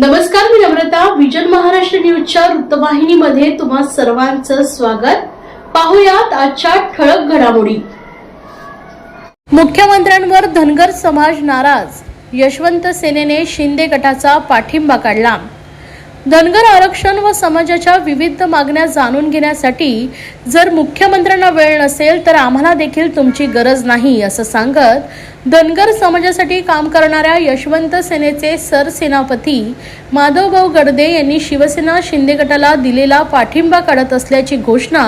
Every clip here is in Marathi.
नमस्कार मी नम्रता विजन महाराष्ट्र न्यूजच्या वृत्तवाहिनीमध्ये तुम्हा सर्वांचं स्वागत. पाहुयात आजच्या ठळक घडामोडी. मुख्यमंत्र्यांवर धनगर समाज नाराज. यशवंत सेनेने शिंदे गटाचा पाठिंबा काढला. धनगर आरक्षण व समाजाच्या विविध मागण्या जाणून घेण्यासाठी जर मुख्यमंत्र्यांना वेळ नसेल तर आम्हाला देखील तुमची गरज नाही असं सांगत धनगर समाजासाठी काम करणाऱ्या यशवंत सेनेचे सरसेनापती माधवभाऊ गडदे यांनी शिवसेना शिंदे गटाला दिलेला पाठिंबा काढत असल्याची घोषणा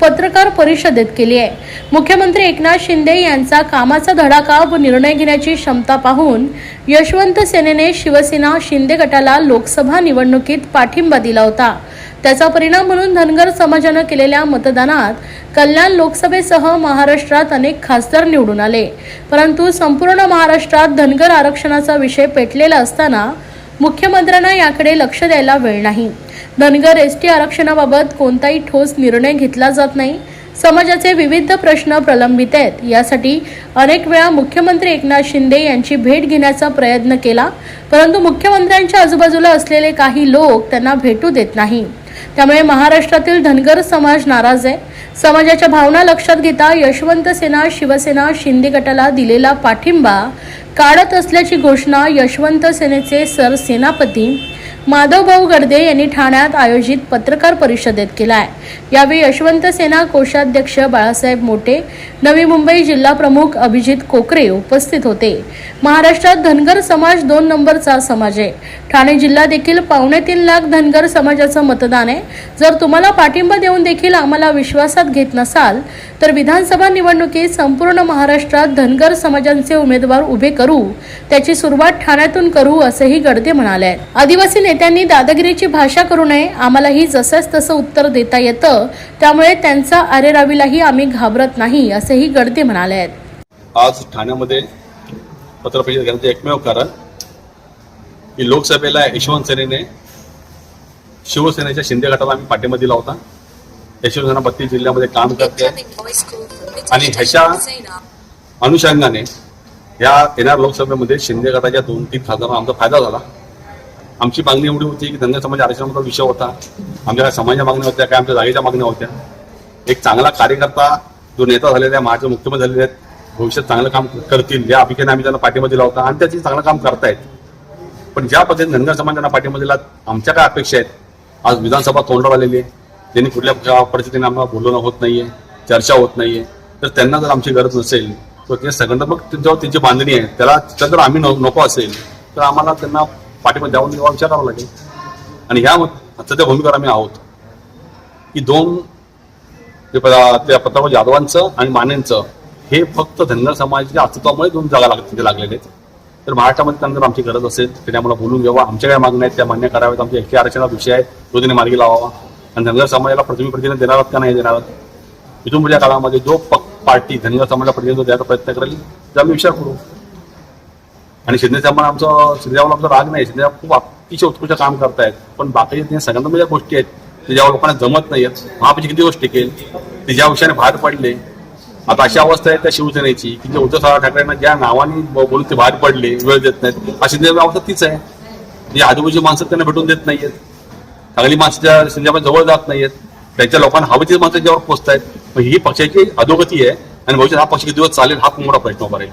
पत्रकार परिषदेत केली आहे. मुख्यमंत्री एकनाथ शिंदे यांचा कामाचा धडाका व निर्णय घेण्याची क्षमता पाहून यशवंत सेनेने शिवसेना शिंदे गटाला लोकसभा निवडणुकीत पाठिंबा दिला होता. त्याचा परिणाम म्हणून धनगर समाजानं केलेल्या मतदानात कल्याण लोकसभेसह महाराष्ट्रात अनेक खासदार निवडून आले. परंतु संपूर्ण महाराष्ट्रात धनगर आरक्षणाचा विषय पेटलेला असताना मुख्यमंत्र्यांना याकडे लक्ष द्यायला वेळ नाही. धनगर एस टी आरक्षणाबाबत कोणताही ठोस निर्णय घेतला जात नाही. समाजाचे विविध प्रश्न प्रलंबित आहेत. यासाठी अनेक वेळा मुख्यमंत्री एकनाथ शिंदे यांची भेट घेण्याचा प्रयत्न केला परंतु मुख्यमंत्र्यांच्या आजूबाजूला असलेले काही लोक त्यांना भेटू देत नाही. त्यामुळे महाराष्ट्रातील धनगर समाज नाराज आहे. समाजाच्या भावना लक्षात घेता यशवंत सेना शिवसेना शिंदे गटाला दिलेला पाठिंबा काढत असल्याची घोषणा यशवंत सेनेचे सरसेनापती माधवभाऊ गडदे यांनी ठाण्यात आयोजित पत्रकार परिषदेत केला आहे यावेळी यशवंत सेना कोषाध्यक्ष बाळासाहेब मोटे नवी मुंबई जिल्हा प्रमुख अभिजित कोकरे उपस्थित होते. महाराष्ट्रात धनगर समाज दोन नंबरचा समाज आहे. ठाणे जिल्हा देखील पावणे तीन लाख धनगर समाजाचं मतदान आहे. जर तुम्हाला पाठिंबा देऊन देखील आम्हाला विश्वासात घेत नसाल तर विधानसभा निवडणुकीत संपूर्ण महाराष्ट्रात धनगर समाजांचे उमेदवार उभे करू त्याची सुरुवात ठाण्यातून करू असंही गडदे म्हणाले आदिवासी नेत्यांनी दादागिरीची भाषा करू नये आम्हालाही जसंच तसं उत्तर देता येतं त्यामुळे त्यांचा अरेरावीलाही आम्ही घाबरत नाही असेही गडदे म्हणाले. आहेत आज ठाण्यामध्ये पत्रपरिषद घेण्याचं एकमेव कारण की लोकसभेला यशवंत सेनेने शिवसेनेच्या शिंदे गटाला आम्ही पाठिंबा दिला होता. यशवंत सेना बत्तीस जिल्ह्यामध्ये काम करते. आणि ह्याच्या अनुषंगाने या येणाऱ्या लोकसभेमध्ये शिंदे गटाच्या दोन तीन खासदारांना आमचा फायदा झाला. आमची मागणी एवढी होती की धनगर समाज आरक्षणाचा विषय होता आमच्या काय समाजाच्या मागण्या होत्या काय आमच्या जागेच्या मागण्या होत्या एक चांगला कार्यकर्ता जो नेता झालेला आहे महाराष्ट्र मुख्यमंत्री झालेले आहेत भविष्यात चांगलं काम करतील या अभिकेने आम्ही त्यांना पाठिंबा दिला होता आणि त्याची चांगलं काम करतायत. पण ज्या पद्धतीने धनगर समाजांना पाठिंबा दिला आमच्या काय अपेक्षा आहेत? आज विधानसभा तोंडावर आलेली आहे. त्यांनी कुठल्या परिस्थितीने आम्हाला बोलणं होत नाहीये चर्चा होत नाहीये. तर त्यांना जर आमची गरज नसेल तर ते संघटनात्मक जेव्हा त्यांची बांधणी आहे. त्याला त्या जर आम्ही न- नको असेल तर आम्हाला त्यांना पाठिंबा जाऊन किंवा विचार लागेल. आणि ह्या सध्या भूमिकेवर आम्ही आहोत. की दोन ते त्या पत्रकार यादवांचं आणि मानेंचं हे फक्त धनगर समाजाच्या अस्तित्वामुळे दोन जागा लाग तिथे लागलेले आहेत. तर महाराष्ट्रामध्ये त्यांना जर आमची गरज असेल तर आम्हाला बोलून घ्यावा. आमच्या काय मागण्या आहेत त्या मान्य कराव्यात. आमच्या एके आरक्षणाचा विषय आहे तो त्यांनी मार्गी लावावा. आणि धनगर समाजाला प्रतिनिधी प्रतिनिधी देणार आहात का नाही देणार आहात? इथून पुढच्या काळामध्ये जो प- पार्टी धनगर समाजाला प्रतिनिधित्व द्यायचा प्रयत्न करेल तर आम्ही विचार करू. आणि शिंदे साहेबांना आमचं शिंदे आमचा राग नाही. शिंदे खूप अतिशय उत्कृष्ट काम करतायत. पण बाकीच्या सगळ्यांना म्हणजे ज्या गोष्टी आहेत ते ज्या लोकांना जमत नाही आहेत महापाची किती गोष्ट टिकेल ते ज्या विषयाने बाहेर पडले. आता अशी अवस्था आहे त्या शिवसेनेची की जे उद्धव साहेब ठाकरेंना ज्या नावाने बोलून ते बाहेर पडले वेळ देत नाहीत. अशी शिंदे अवस्था तीच आहे. जे आजूबाजूची माणसं त्यांना भेटून देत नाहीयेत. चांगली माणसं त्या शिंदेच्या जवळ जात नाहीयेत. त्यांच्या लोकांना हवी ती माणसं ज्यावर पोचतायत. मग ही पक्षाची अधोगती आहे. आणि भविष्यात हा पक्ष किती दिवस चालेल हा खूप प्रश्न उभा राहील.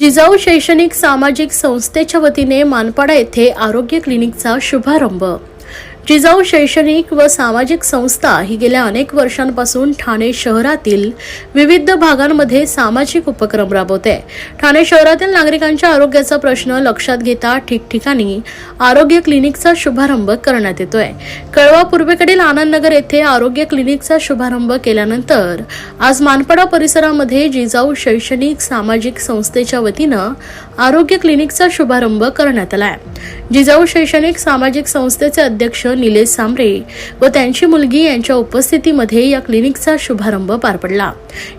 जिजाऊ शैक्षणिक सामाजिक संस्थेच्या वतीने मानपाडा येथे आरोग्य क्लिनिकचा शुभारंभ. जिजाऊ शैक्षणिक व सामाजिक संस्था ही गेल्या अनेक वर्षांपासून ठाणे शहरातील विविध भागांमध्ये सामाजिक उपक्रम राबवते. ठाणे शहरातील नागरिकांच्या आरोग्याचा प्रश्न लक्षात घेता ठिकठिकाणी आरोग्य क्लिनिकचा शुभारंभ करण्यात येतोय. कळवा पूर्वेकडील आनंदनगर येथे आरोग्य क्लिनिकचा शुभारंभ केल्यानंतर आज मानपाडा परिसरामध्ये जिजाऊ शैक्षणिक सामाजिक संस्थेच्या वतीनं आरोग्य क्लिनिकचा शुभारंभ करण्यात आलाय. जिजाऊ शैक्षणिक सामाजिक संस्थेचे अध्यक्ष निलेश सांबरे व त्यांची मुलगी यांच्या उपस्थितीमध्ये या क्लिनिकचा शुभारंभ पार पडला.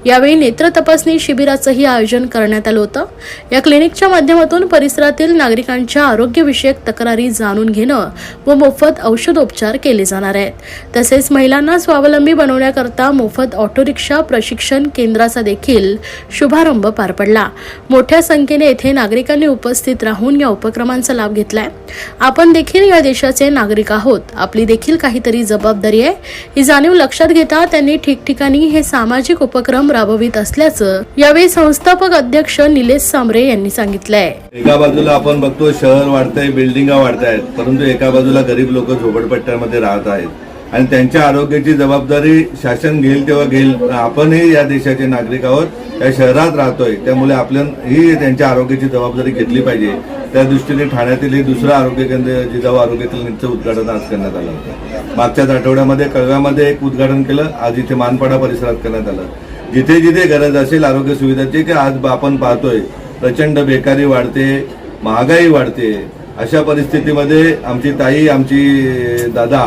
यावेळी नेत्र तपासणी शिबिराचंही आयोजन करण्यात आलं होतं. या क्लिनिकच्या माध्यमातून परिसरातील नागरिकांच्या आरोग्यविषयक तक्रारी जाणून घेणं व मोफत औषधोपचार केले जाणार आहेत. तसेच महिलांना स्वावलंबी बनवण्याकरता मोफत ऑटो रिक्षा प्रशिक्षण केंद्राचा देखील शुभारंभ पार पडला. मोठ्या संख्येने येथे नागरिकांनी उपस्थित राहून या उपक्रमांचा लाभ घेतलाय. आपण देखील या देशाचे नागरिक आहोत. आपली देखील काहीतरी जबाबदारी आहे. ही जाणीव लक्षात घेता त्यांनी ठिकठिकाणी हे सामाजिक उपक्रम राबवित असल्याचं यावेळी संस्थापक अध्यक्ष निलेश सांबरे यांनी सांगितलंय. एका बाजूला आपण बघतो शहर वाढतंय बिल्डिंगा वाढतायत परंतु एका बाजूला गरीब लोक झोपडपट्ट्यामध्ये राहत आहेत. आणि त्यांच्या आरोग्याची जबाबदारी शासन घेईल तेव्हा घेईल. आपणही या देशाचे नागरिक आहोत. या शहरात राहतोय. त्यामुळे आपल्या ही त्यांच्या आरोग्याची जबाबदारी घेतली पाहिजे. त्या दृष्टीने ठाण्यातील हे दुसरं आरोग्य केंद्र जिजाऊ आरोग्य क्लिनिकचं उद्घाटन आज करण्यात आलं होतं. मागच्याच आठवड्यामध्ये कळव्यामध्ये एक उद्घाटन केलं आज इथे मानपाडा परिसरात करण्यात आलं. जिथे जिथे गरज असेल आरोग्य सुविधाची की आज आपण पाहतोय प्रचंड बेकारी वाढते महागाई वाढते अशा परिस्थितीमध्ये आमची ताई आमची दादा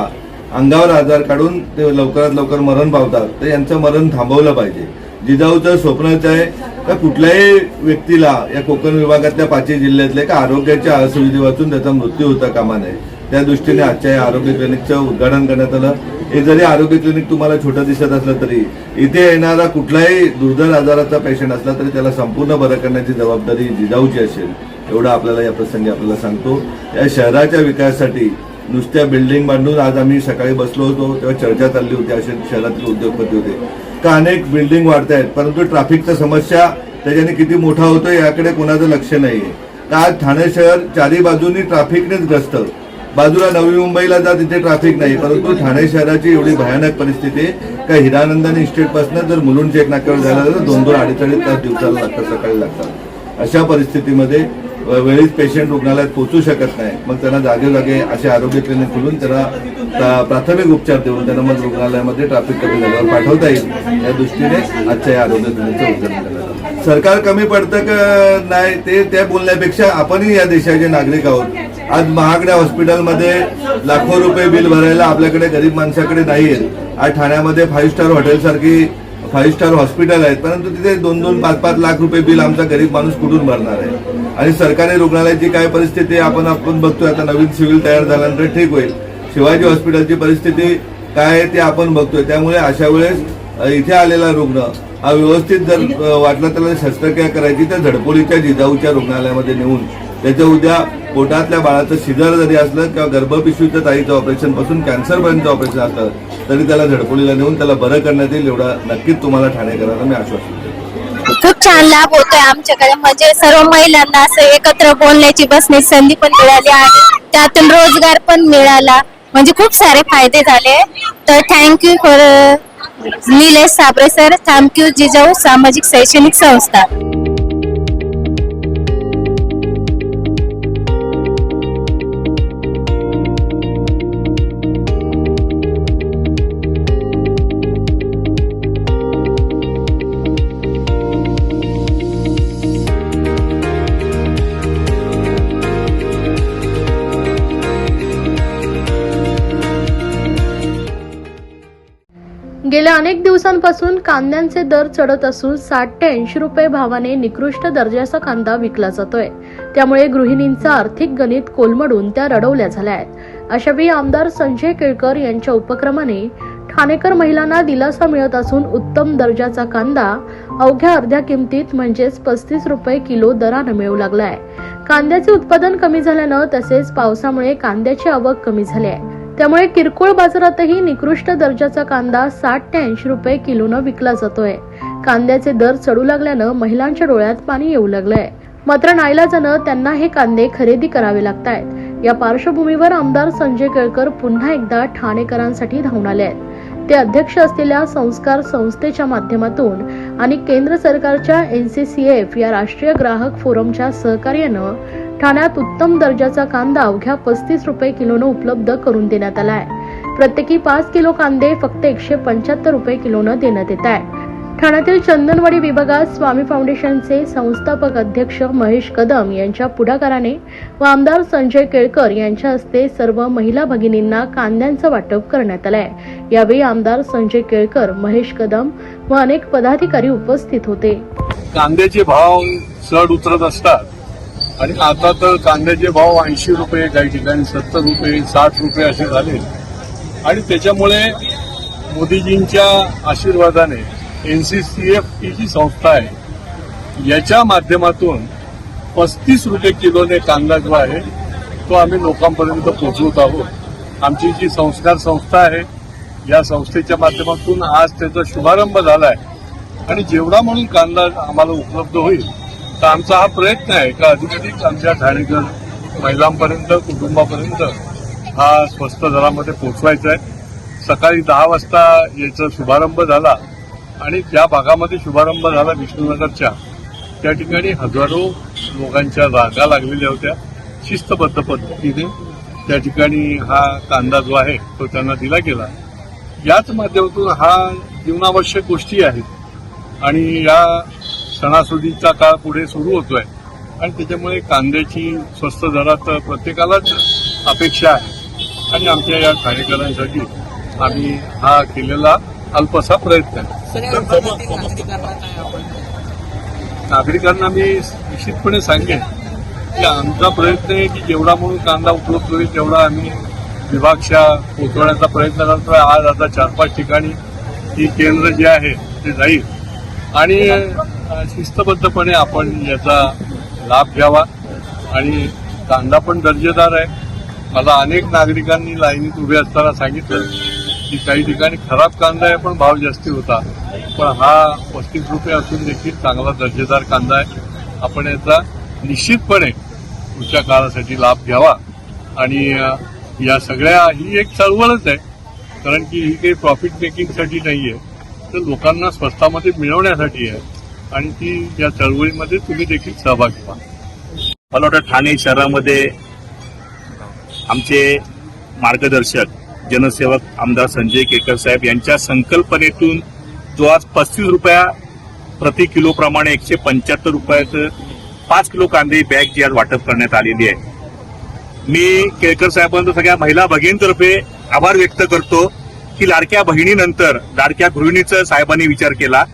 अंगावर आजार काढून ते लवकरात लवकर मरण पावतात. तर यांचं मरण थांबवलं पाहिजे. जिजाऊचं स्वप्नच आहे तर कुठल्याही व्यक्तीला या कोकण विभागातल्या पाचही जिल्ह्यातल्या का आरोग्याच्या सुविधे वाचून त्याचा मृत्यू होता कामा नये. त्या दृष्टीने आजच्या या आरोग्य क्लिनिकचं उद्घाटन करण्यात आलं. हे जरी आरोग्य क्लिनिक तुम्हाला छोटं दिसत असलं तरी इथे येणारा कुठलाही दुर्धर आजाराचा पेशंट असला तरी त्याला संपूर्ण बरं करण्याची जबाबदारी जिजाऊची असेल. एवढं आपल्याला या प्रसंगी आपल्याला सांगतो. या शहराच्या विकासासाठी नुसत्या बिल्डिंग बांधून आज आम्ही सकाळी बसलो होतो तेव्हा चर्चा चालली होती असे शहरातील उद्योगपती होते. का अनेक बिल्डिंग वाढत आहेत परंतु ट्रॅफिकचा समस्या त्याच्याने किती मोठा होतो याकडे कोणाचं लक्ष नाहीये. आहे आज ठाणे शहर चारी बाजूनी ट्रॅफिकनेच ग्रस्त. बाजूला नवी मुंबईला जा तिथे ट्रॅफिक नाही परंतु ठाणे शहराची एवढी भयानक परिस्थिती आहे. का हिरानंदानी इस्टेटपासून जर मुलुंड चेक नाक्यावर झाला तर दोन दोन अडीच अडीच तास दिवसाला लागतात सकाळी लागतात. अशा परिस्थितीमध्ये वेळीच पेशंट रुग्णालयात पोहोचू शकत नाही. मग त्यांना जागेजागे असे आरोग्य क्लिनिक खोलून त्यांना प्राथमिक उपचार देऊन त्यांना मग रुग्णालयामध्ये ट्रॅफिक कमी झाल्यावर पाठवता येईल. या दृष्टीने आजच्या या आरोग्य क्लिनिकचं उद्घाटन करण्यात सरकार कमी पडतं का नाही ते त्या बोलण्यापेक्षा आपणही या देशाचे नागरिक आहोत. आज महागड्या हॉस्पिटलमध्ये लाखो रुपये बिल भरायला आपल्याकडे गरीब माणसाकडे नाही आहेत आज ठाण्यामध्ये फाईव्ह स्टार हॉटेल सारखी फाईव्ह स्टार हॉस्पिटल आहेत परंतु तिथे दोन दोन पाच पाच लाख रुपये बिल आमचा गरीब माणूस कुठून भरणार आहे? आणि सरकारी रुग्णालयाची काय परिस्थिती आपण आपण बघतोय आता नवीन सिव्हिल तयार झाल्यानंतर ठीक होईल. शिवाजी हॉस्पिटलची परिस्थिती काय आहे ते आपण बघतोय त्यामुळे अशा वेळेस इथे आलेला रुग्ण हा व्यवस्थित जर वाटला त्याला शस्त्रक्रिया करायची तर झडपोलीच्या जिजाऊच्या रुग्णालयामध्ये नेऊन त्याच्या उद्या पोटातल्या बाळाचं शिजर जरी असलं किंवा गर्भपिशवीचं ताईचं ऑपरेशनपासून कॅन्सरपर्यंत ऑपरेशन असलं तरी त्याला झडपोलीला नेऊन त्याला बरं करण्यात येईल एवढा नक्कीच तुम्हाला ठाणेकरांना मी आश्वासन खूप छान लाभ होतोय आमच्याकडे. म्हणजे सर्व महिलांना असं एकत्र बोलण्याची बसण्याची संधी पण मिळाली आहे. त्यातून रोजगार पण मिळाला. म्हणजे खूप सारे फायदे झाले. तर thank you for Nilesh Sabre sir thank you Jijau सामाजिक शैक्षणिक संस्था. गेल्या अनेक दिवसांपासून कांद्यांचे दर चढत असून साठ ते ऐंशी रुपये भावाने निकृष्ट दर्जाचा कांदा विकला जातोय. त्यामुळे गृहिणींचं आर्थिक गणित कोलमडून त्या रडवल्या झाल्या आहेत. अशावेळी आमदार संजय केळकर यांच्या उपक्रमाने ठाणेकर महिलांना दिलासा मिळत असून उत्तम दर्जाचा कांदा अवघ्या अर्ध्या किमतीत म्हणजेच पस्तीस रुपये किलो दरानं मिळू लागलाय. कांद्याचे उत्पादन कमी झाल्यानं तसेच पावसामुळे कांद्याची आवक कमी झाली आहे. त्यामुळे किरकोळ बाजारातही निकृष्ट दर्जाचा कांदा साठ ते ऐंशी रुपये किलोनं विकला जातोय. कांद्याचे दर चढू लागल्यानं महिलांच्या डोळ्यात पाणी येऊ लागलंय. मात्र नाईलाजानं त्यांना हे कांदे खरेदी करावे लागतायत. या पार्श्वभूमीवर आमदार संजय केळकर पुन्हा एकदा ठाणेकरांसाठी धावून आले आहेत ते अध्यक्ष असलेल्या संस्कार संस्थेच्या माध्यमातून आणि केंद्र सरकारच्या एनसीसीएफ या राष्ट्रीय ग्राहक फोरमच्या सहकार्यानं ठाण्यात उत्तम दर्जाचा कांदा अवघ्या पस्तीस रुपये किलोनं उपलब्ध करून देण्यात आला आहे प्रत्येकी पाच किलो कांदे फक्त एकशे पंच्याहत्तर रुपये किलोनं देण्यात येत आहे. ठाण्यातील चंदनवाडी विभागात स्वामी फाउंडेशनचे संस्थापक अध्यक्ष महेश कदम यांच्या पुढाकाराने व आमदार संजय केळकर यांच्या हस्ते सर्व महिला भगिनींना कांद्यांचं वाटप करण्यात आलंय. यावेळी आमदार संजय केळकर महेश कदम व अनेक पदाधिकारी उपस्थित होते. कांद्याचे भाव चढ उतरत असतात. आणि आता तर कांद्याचे भाव ऐंशी रुपये काही ठिकाणी सत्तर रुपये साठ रुपये असे झाले. आणि त्याच्यामुळे मोदीजींच्या आशीर्वादाने एन सी सी एफ ही जी संस्था आहे याच्या माध्यमातून पस्तीस रुपये किलोने कांदा जो आहे तो आम्ही लोकांपर्यंत पोहोचवत आहोत. आमची जी संस्कार संस्था आहे या संस्थेच्या माध्यमातून आज त्याचा शुभारंभ झाला आहे आणि जेवढा म्हणून कांदा आम्हाला उपलब्ध होईल तर आमचा हा प्रयत्न आहे का अधिकाधिक आमच्या ठाणेकर महिलांपर्यंत कुटुंबापर्यंत हा स्वस्त दरामध्ये पोचवायचा आहे. सकाळी दहा वाजता याचा शुभारंभ झाला आणि ज्या भागामध्ये शुभारंभ झाला विष्णुनगरच्या. त्या ठिकाणी हजारो लोकांच्या जागा लागलेल्या होत्या. शिस्तबद्ध पद्धतीने त्या ठिकाणी हा कांदा जो आहे तो त्यांना दिला गेला. याच माध्यमातून हा जीवनावश्यक गोष्टी आहेत. आणि या सणासुदीचा काळ पुढे सुरू होतोय. आणि त्याच्यामुळे कांद्याची स्वस्त दरात प्रत्येकालाच अपेक्षा आहे. आणि आमच्या या कार्यकरांसाठी आम्ही हा केलेला अल्पसा प्रयत्न आहे. नागरिकांना मी निश्चितपणे सांगेन की आमचा प्रयत्न आहे की जेवढा म्हणून कांदा उपलब्ध होईल तेवढा आम्ही विभागशा पोचवण्याचा प्रयत्न करतोय. आज आता चार पाच ठिकाणी ही केंद्र जे आहे ते जाईल. आणि शिस्तबद्धपणे आपण याचा लाभ घ्यावा. आणि कांदा पण दर्जेदार आहे. मला अनेक नागरिकांनी लाईनीत उभे असताना सांगितलं की काही ठिकाणी खराब कांदा आहे पण भाव जास्ती होता. पण हा पस्तीस रुपये असून देखील चांगला दर्जेदार कांदा आहे. आपण याचा निश्चितपणे पुढच्या काळासाठी लाभ घ्यावा. आणि या सगळ्या ही एक चळवळच आहे. कारण की ही काही प्रॉफिट मेकिंगसाठी नाही आहे ते लोकांना स्वस्तामध्ये मिळवण्यासाठी आहे. आणि ती या चळवळीमध्ये तुम्ही देखील सहभागी व्हा. मला वाटतं ठाणे शहरामध्ये आमचे मार्गदर्शक जनसेवक आमदार संजय केकर साहेब यांच्या संकल्पनेतून जो आज पस्तीस रुपया प्रति किलो प्रमाणे एकशे पंच्याहत्तर रुपयाचं पाच किलो कांदे बॅग जी आज वाटप करण्यात आलेली आहे. मी केळकर साहेबांचं सगळ्या महिला भगिनीतर्फे आभार व्यक्त करतो. की लाडक्या बहिणीनंतर लाडक्या गृहिणीचा साहेबांनी विचार केला.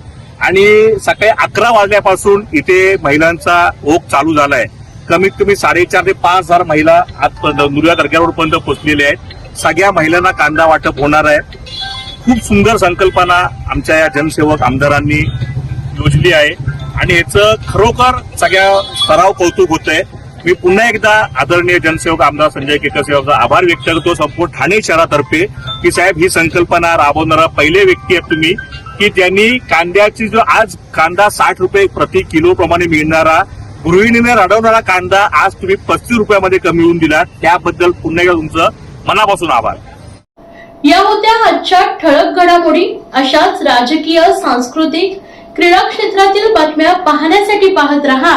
आणि सकाळी अकरा वाजल्यापासून इथे महिलांचा ओघ चालू झालाय. कमीत कमी साडेचार ते पाच हजार महिला आजपर्यंत दुर्गा दर्ग्यावरपर्यंत पोहोचलेल्या आहेत. सगळ्या महिलांना कांदा वाटप होणार आहे. खूप सुंदर संकल्पना आमच्या या जनसेवक आमदारांनी योजली आहे. आणि याचं खरोखर सगळ्या सराव कौतुक होत आहे मी पुन्हा एकदा आदरणीय जनसेवक आमदार संजय केकर साहेबांचा आभार व्यक्त करतो. संपूर्ण ठाणे शहरातर्फे की साहेब ही संकल्पना राबवणारा पहिले व्यक्ती आहेत तुम्ही की ज्यांनी कांद्याची जो आज कांदा साठ रुपये प्रति किलो प्रमाणे मिळणारा गृहिणीने रडवणारा कांदा आज तुम्ही पस्तीस रुपयामध्ये कमी होऊन दिला त्याबद्दल पुन्हा एकदा तुमचं मनापासून आभार. या होत्या आजच्या ठळक घडामोडी अशाच राजकीय सांस्कृतिक क्रीडा क्षेत्रातील बातम्या पाहण्यासाठी पाहत रहा.